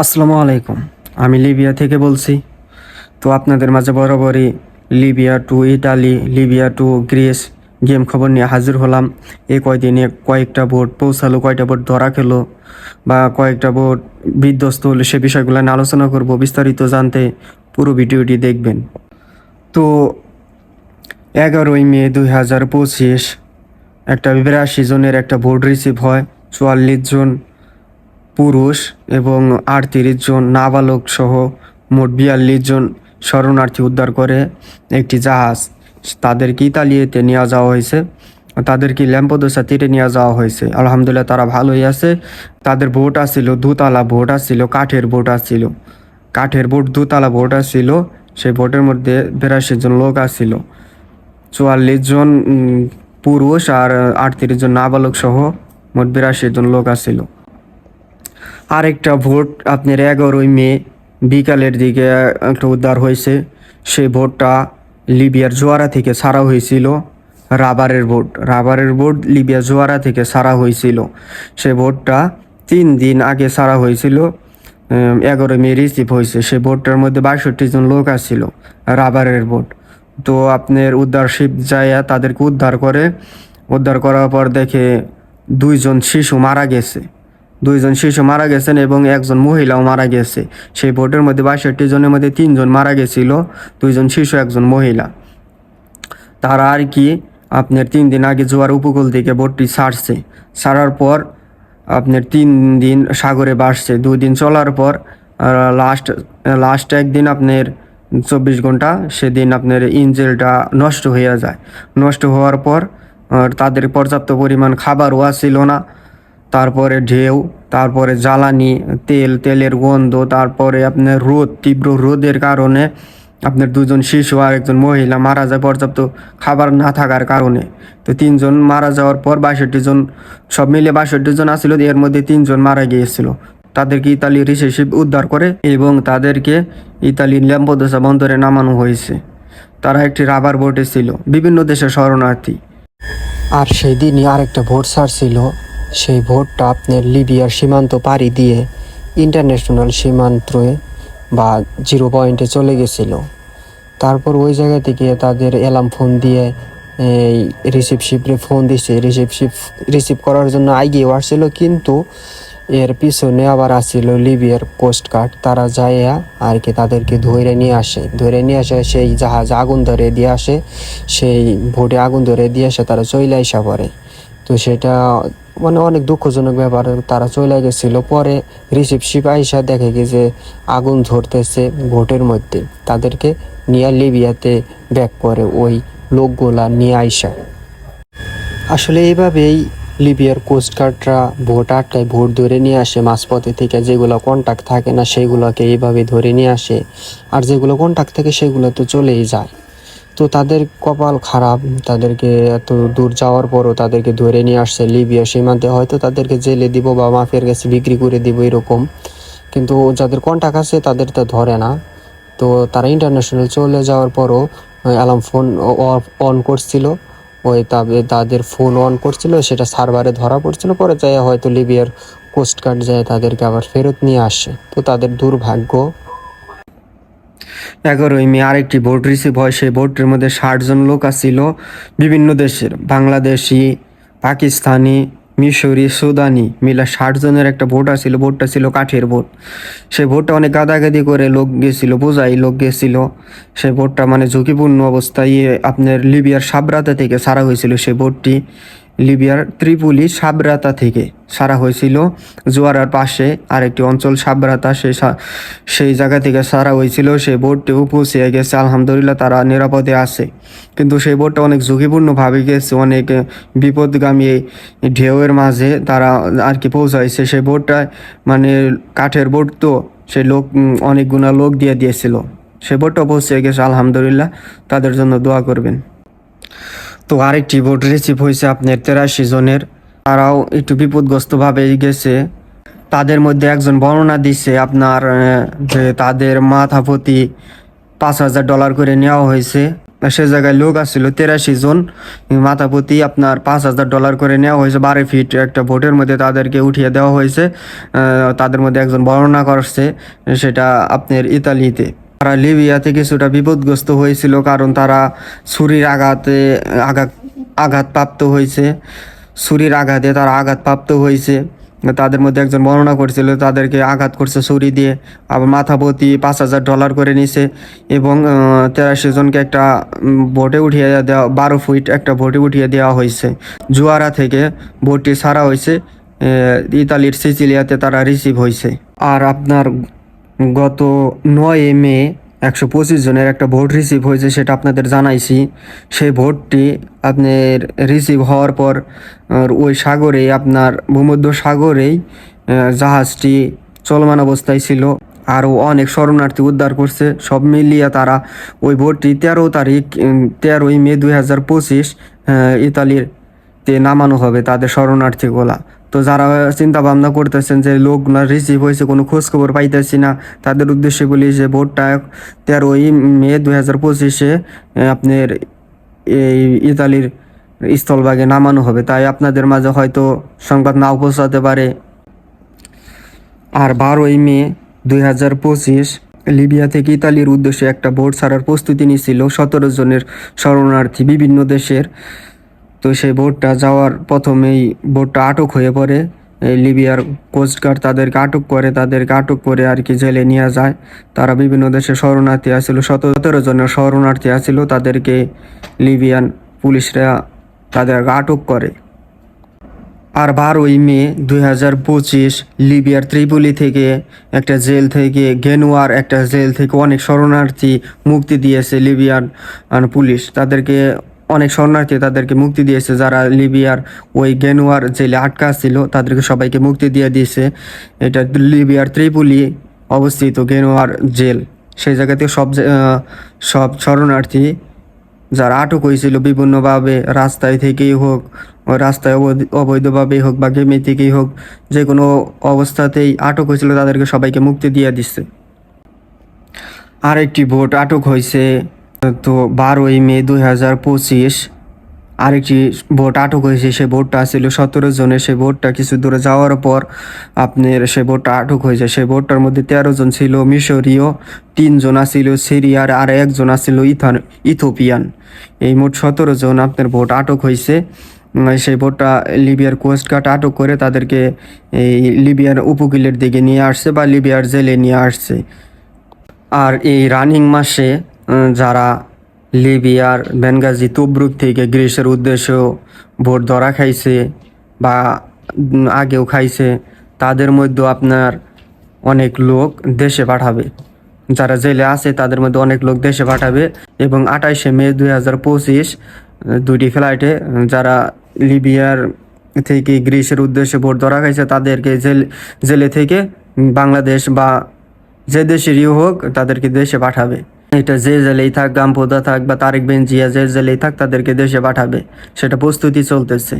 আসসালামু আলাইকুম। আমি লিবিয়া থেকে বলছি। তো আপনাদের মাঝে বরাবরই Libya to Italy, Libya to Greece game খবর নিয়ে হাজির হলাম। এই কয়দিনে কয়েকটা বোট পৌঁছালো, কয়টা বোট ধরা খেলো বা কয়েকটা বোট বিধ্বস্ত হলো সে বিষয়গুলো নিয়ে আলোচনা করব, বিস্তারিত জানতে পুরো ভিডিওটি দেখবেন। তো এগারোই মে দুই হাজার পঁচিশ একটা বিরাশি জনের একটা বোর্ড রিসিভ হয়, চুয়াল্লিশ জন পুরুষ এবং আটত্রিশ জন নাবালক সহ মোট বিয়াল্লিশ জন শরণার্থী উদ্ধার করে একটি জাহাজ তাদেরকে ইতালিতে নেওয়া যাওয়া হয়েছে। তাদেরকে ল্যাম্পোদোসা তীরে নিয়ে যাওয়া হয়েছে। আলহামদুলিল্লাহ তারা ভালোই আছে। তাদের বোট আসছিল দুতলা বোট আসছিল কাঠের বোট আসছিল কাঠের বোট, দুতলা বোট আসছিল সেই বোটের মধ্যে বিরাশি জন লোক আসছিল চুয়াল্লিশ জন পুরুষ আর আটত্রিশ জন নাবালক সহ মোট বিরাশি জন লোক আসছিল আরেকটা ভোট আপনার এগারোই মে বিকালের দিকে একটা উদ্ধার হয়েছে। সেই ভোটটা লিবিয়ার জোয়ারা থেকে ছাড়া হয়েছিল। রাবারের ভোট রাবারের ভোট লিবিয়া জোয়ারা থেকে ছাড়া হয়েছিল। সে ভোটটা তিন দিন আগে ছাড়া হয়েছিল। এগারো মে রিসিভ হয়েছে। সেই ভোটটার মধ্যে বাষট্টি জন লোক আসছিল রাবারের ভোট। তো আপনার উদ্ধার শিপ যায় তাদেরকে উদ্ধার করে, উদ্ধার করার পর দেখে দুইজন শিশু মারা গেছে। দুইজন শিশু মারা গেছেন এবং একজন মহিলাও মারা গেছে। সেই বোটের মধ্যে বাষট্টি জনের মধ্যে তিনজন মারা গেছিল, দুইজন শিশু, একজন মহিলা। তারা আর কি আপনার তিন দিন আগে জোয়ার উপকূল থেকে বোটটি ছাড়ছে। ছাড়ার পর আপনার তিন দিন সাগরে দুই দিন চলার পর লাস্ট লাস্ট একদিন আপনার চব্বিশ ঘণ্টা, সেদিন আপনার ইঞ্জেলটা নষ্ট হয়ে যায়। নষ্ট হওয়ার পর তাদের পর্যাপ্ত পরিমাণ খাবারও আসছিল না। তারপরে ঢেউ, তারপরে জ্বালানি, তেল, তেলের গন্ধ, তারপরে আপনার রোদ, তীব্র রোদের কারণে আপনার দুজন শিশু আর একজন মহিলা মারা যায় পর্যাপ্ত খাবার না থাকার কারণে। তো তিনজন মারা যাওয়ার পর বাষট্টি জন, সব মিলে বাষট্টি জন আসছিল এর মধ্যে তিনজন মারা গিয়েছিল। তাদেরকে ইতালি রিসেসিভ উদ্ধার করে এবং তাদেরকে ইতালির ল্যাম্পোদোসা বন্দরে নামানো হয়েছে। তারা একটি রাবার বোটে ছিল, বিভিন্ন দেশের শরণার্থী। আর সেই দিনই আরেকটা ভোট ছাড়ছিল সেই ভোটটা আপনার লিবিয়ার সীমান্ত পাড়ি দিয়ে ইন্টারন্যাশনাল সীমান্তে বা জিরো পয়েন্টে চলে গেছিল। তারপর ওই জায়গা থেকে তাদের অ্যালার্ম ফোন দিয়ে এই রিসিপশিপে ফোন দিছে। রিসিপশিপ রিসিভ করার জন্য আগিয়ে আসছিল, কিন্তু এর পিছনে আবার আসছিল লিবিয়ার কোস্ট গার্ড তারা যাইয়া আর কি তাদেরকে ধরে নিয়ে আসে। ধরে নিয়ে আসে, সেই জাহাজ আগুন ধরে দিয়ে আসে, সেই ভোটে আগুন ধরে দিয়ে আসে, তারা চইলে আসা পরে। তো সেটা মানে অনেক দুঃখজনক ব্যাপার, তারা চলে গেছিল। পরে রিসিপশিপ আইসা দেখে যে আগুন ধরতেছে ভোটের মধ্যে। তাদেরকে নিয়ে লিবিয়াতে ব্যাক করে ওই লোকগুলা নিয়ে আইসা। আসলে এইভাবেই লিবিয়ার কোস্টগার্ডরা ভোট আটকায়, ভোট ধরে নিয়ে আসে। মাঝপথে থেকে যেগুলো কন্টাক্ট থাকে না, সেগুলোকে এইভাবে ধরে নিয়ে আসে। আর যেগুলো কন্ট্যাক্ট থাকে, সেগুলো তো চলেই যায়। তো তাদের কপাল খারাপ, তাদেরকে এত দূর যাওয়ার পরও তাদেরকে ধরে নিয়ে আসছে লিবিয়া সীমান্তে। হয়তো তাদেরকে জেলে দিব বা মাফিয়ার কাছে বিক্রি করে দিব এরকম। কিন্তু যাদের কন্টাক্ট আছে তাদের তো ধরে না। তো তারা ইন্টারন্যাশনাল চলে যাওয়ার পরও অ্যালার্ম ফোন অন করছিল। ওই তাবে- তাদের ফোন অন করছিল, সেটা সার্ভারে ধরা পড়ছিল। পরে যায় হয়তো লিবিয়ার কোস্ট গার্ড যায় তাদেরকে আবার ফেরত নিয়ে আসে। তো তাদের দুর্ভাগ্য এগারোই মে আরেকটি ভোট রিসিভ হয়। সেই ভোটের মধ্যে ষাট জন লোক আসছিল বিভিন্ন দেশের বাংলাদেশি, পাকিস্তানি, মিশরি, সুদানি মিলা ষাট জনের একটা ভোট আসছিল ভোটটা ছিল কাঠের ভোট। সেই ভোটটা অনেক গাদাগাদি করে লোক গেছিল, বোঝাই লোক গেছিল। সেই ভোটটা মানে ঝুঁকিপূর্ণ অবস্থায় আপনার লিবিয়ার সাবরাতে থেকে সারা হয়েছিল। সেই ভোটটি লিবিয়ার ত্রিপুলি সাবরাতা থেকে সারা হয়েছিল। জোয়ারার পাশে আরেকটি অঞ্চল সাবরাতা সেই সা- সেই জায়গা থেকে সারা হয়েছিল। সেই বোটটিও পৌঁছে গেছে। আলহামদুলিল্লাহ তারা নিরাপদে আছে। কিন্তু সেই বোটটা অনেক ঝুঁকিপূর্ণভাবে গেছে। অনেক বিপদগামী ঢেউয়ের মাঝে তারা আর কি পৌঁছাইছে। সেই বোটটায় মানে কাঠের বোট তো সেই লোক উম, অনেকগুলা লোক দিয়ে দিয়েছিল। সেই বোটটা পৌঁছে গেছে। আলহামদুলিল্লাহ তাদের জন্য দোয়া করবেন। তো আরেকটি বোট রিসিভ হয়েছে আপনার তেরাশি জনের। তারাও একটু বিপদগ্রস্তভাবে গেছে। তাদের মধ্যে একজন বর্ণনা দিচ্ছে আপনার যে তাদের মাথা প্রতি পাঁচ হাজার ডলার করে নেওয়া হয়েছে। সে জায়গায় লোক আসছিল তেরাশি জন। মাথা প্রতি আপনার পাঁচ হাজার ডলার করে নেওয়া হয়েছে। বারো ফিট একটা ভোটের মধ্যে তাদেরকে উঠিয়ে দেওয়া হয়েছে। তাদের মধ্যে একজন বর্ণনা করছে, সেটা আপনার ইতালিতে। তারা লিবিয়াতে কিছুটা বিপদগ্রস্ত হয়েছিল কারণ তারা ছুরির আঘাতে, আঘাত, আঘাতপ্রাপ্ত হয়েছে। ছুরির আঘাতে তারা আঘাতপ্রাপ্ত হয়েছে। তাদের মধ্যে একজন বর্ণনা করছিল, তাদেরকে আঘাত করছে ছুরি দিয়ে, আবার মাথা প্রতি পাঁচ হাজার ডলার করে নিছে এবং তেরাশি জনকে একটা ভোটে উঠিয়ে দেওয়া, বারো ফুট একটা ভোটে উঠিয়ে দেওয়া হয়েছে। জুয়ারা থেকে ভোটটি ছাড়া হয়েছে ইতালির সিচিলিয়াতে তারা রিসিভ হয়েছে। আর আপনার গত নয় মে একশো পঁচিশ জনের একটা ভোট রিসিভ হয়েছে সেটা আপনাদের জানাইছি। সেই ভোটটি আপনার রিসিভ হওয়ার পর ওই সাগরে, আপনার ভূমধ্য সাগরেই জাহাজটি চলমান অবস্থায় ছিল। আরও অনেক শরণার্থী উদ্ধার করছে। সব মিলিয়ে তারা ওই ভোটটি তেরো তারিখ তেরোই মে দুই হাজার পঁচিশ ইতালির তে নামানো হবে তাদের শরণার্থীগুলা। তো যারা চিন্তা ভাবনা করতেছেন যে লোক না রিসিভ হয়েছে, কোনো খোঁজ খবর পাইতেছি না, তাদের উদ্দেশ্যে বলি যে ভোটটা তেরোই মে দু হাজার পঁচিশে আপনার এই ইতালির স্থলভাগে নামানো হবে। তাই আপনাদের মাঝে হয়তো সংবাদ নাও পৌঁছাতে পারে। আর বারোই মে দুই হাজার পঁচিশ, লিবিয়া থেকে ইতালির উদ্দেশ্যে একটা বোট ছাড়ার প্রস্তুতি নিয়েছিল সতেরো জনের শরণার্থী বিভিন্ন দেশের। তো সেই বোটটা যাওয়ার প্রথমেই বোটটা আটক হয়ে পড়ে। লিবিয়ার কোস্টগার্ড তাদেরকে আটক করে, তাদেরকে আটক করে আর কি জেলে নিয়ে যায়। তারা বিভিন্ন দেশে শরণার্থী আসছিল সতেরো জনের শরণার্থী আসছিল তাদেরকে লিবিয়ান পুলিশরা তাদেরকে আটক করে। আর বারোই মে দুই হাজার পঁচিশ লিবিয়ার ত্রিপুলি থেকে একটা জেল থেকে, গেনুয়ার একটা জেল থেকে অনেক শরণার্থী মুক্তি দিয়েছে লিবিয়ান পুলিশ। তাদেরকে অনেক শরণার্থী তাদেরকে মুক্তি দিয়েছে। যারা লিবিয়ার ওই গেনুয়ার জেলে আটকা ছিল, তাদেরকে সবাইকে মুক্তি দিয়ে দিয়েছে। এটা লিবিয়ার ত্রিপুলি অবস্থিত গেনুয়ার জেল। সেই জায়গাতে সব সব শরণার্থী যারা আটক হয়েছিল, বিভিন্নভাবে রাস্তায় থেকেই হোক, রাস্তায় অবৈধ- অবৈধভাবেই হোক বা গেমে থেকেই হোক, যে কোনো অবস্থাতেই আটক হয়েছিল, তাদেরকে সবাইকে মুক্তি দিয়ে দিচ্ছে। আরেকটি ভোট আটক হয়েছে তো বারোই মে দুই হাজার পঁচিশ আরেকটি ভোট আটক হয়েছে, সে ভোটটা ছিল সতেরো জনের সেই ভোটটা কিছু দূরে যাওয়ার পর আপনার সে ভোটটা আটক হয়েছে। সেই ভোটটার মধ্যে তেরো জন ছিল মিশরীয় তিনজন ছিল সিরিয়ার আর একজন ছিল ইথান ইথোপিয়ান। এই মোট সতেরো জন আপনার ভোট আটক হয়েছে। সেই ভোটটা লিবিয়ার কোস্টগার্ড আটক করে তাদেরকে এই লিবিয়ার উপকূলের দিকে নিয়ে আসছে বা লিবিয়ার জেলে নিয়ে আসছে। আর এই রানিং মাসে যারা লিবিয়ার বেনগাজি তুবরুক থেকে গ্রিসের উদ্দেশ্যেও ভোট ধরা খাইছে বা আগেও খাইছে, তাদের মধ্যে আপনার অনেক লোক দেশে পাঠাবে। যারা জেলে আছে, তাদের মধ্যে অনেক লোক দেশে পাঠাবে এবং আঠাইশে মে দুই হাজার পঁচিশ দুটি ফ্লাইটে যারা লিবিয়ার থেকে গ্রিসের উদ্দেশ্যে ভোট ধরা খাইছে, তাদেরকে জেল, জেলে থেকে বাংলাদেশ বা যে দেশেরই হোক, তাদেরকে দেশে পাঠাবে। এটা যে জেলেই থাক গামপোদা থাক বা তারেক বেঞ্জিয়া যে জেলেই থাক তাদেরকে দেশে পাঠাবে। সেটা প্রস্তুতি চলতেছে।